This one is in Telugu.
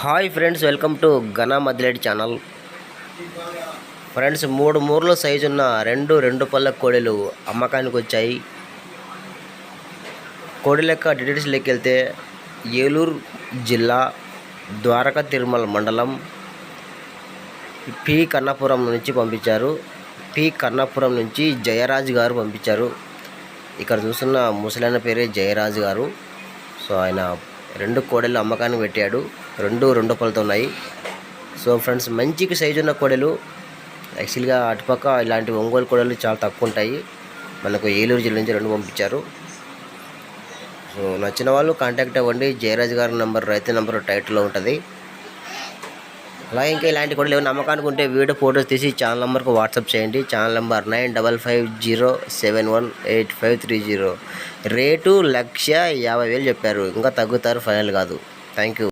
Hi friends welcome to Ghana Madileti channel. Friends మూడు మూరల సైజు ఉన్న రెండు రెండు పళ్ళ కోడెలు అమ్మకానికి వచ్చాయి. కోడి లెక్క డీటెయిల్స్ లెక్కెళ్తే ఏలూరు జిల్లా ద్వారకా తిరుమల మండలం పి కన్నపురం నుంచి పంపించారు. పి కన్నపురం నుంచి జయరాజ్ గారు పంపించారు. ఇక్కడ చూస్తున్న ముసలైన పేరే జయరాజ్ గారు. సో ఆయన రెండు కోడెలు అమ్మకానికి పెట్టాడు. రెండు రెండు పళ్ళతో ఉన్నాయి. సో ఫ్రెండ్స్ మంచికి సైజు ఉన్న కోడెలు యాక్చువల్గా అటుపక్క ఇలాంటి ఒంగోలు కోడలు చాలా తక్కువ ఉంటాయి. మనకు ఏలూరు జిల్లా నుంచి రెండు పంపించారు. సో నచ్చిన వాళ్ళు కాంటాక్ట్ అవ్వండి. జయరాజ్ గారి నెంబర్ రైతు నెంబర్ టైటిల్లో ఉంటుంది. అలాగే ఇంకా ఇలాంటి కూడా లేవు. నమ్మకానికి ఉంటే వీడియో ఫోటోస్ తీసి ఛానల్ నెంబర్కి వాట్సాప్ చేయండి. Channel number nine double five zero seven one eight five three zero. Rate lakh యాభై వేలు చెప్పారు. ఇంకా తగ్గుతారు ఫైనల్ కాదు. Thank you